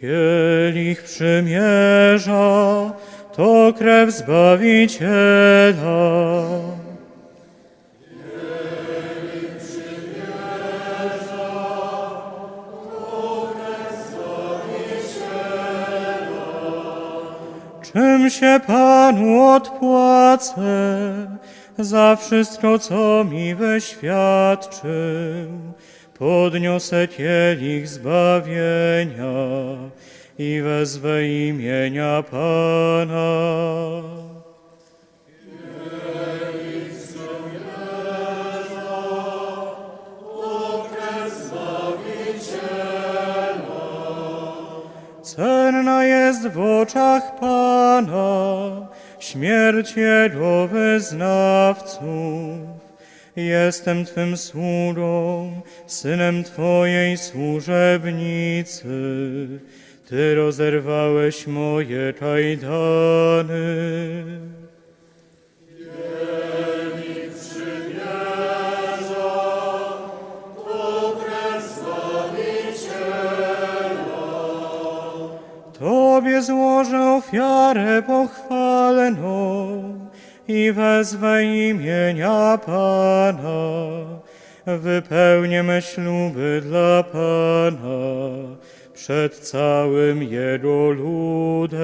Kielich przymierza to krew Zbawiciela. Czym się Panu odpłacę za wszystko, co mi wyświadczył? Podniosę kielich zbawienia i wezwę imienia Pana. Cenna jest w oczach Pana śmierć Jego wyznawców. Jestem Twym sługą, synem Twojej służebnicy. Ty rozerwałeś moje kajdany. Tobie złożę ofiarę pochwalną i wezwę imienia Pana. Wypełnię śluby dla Pana przed całym Jego ludem.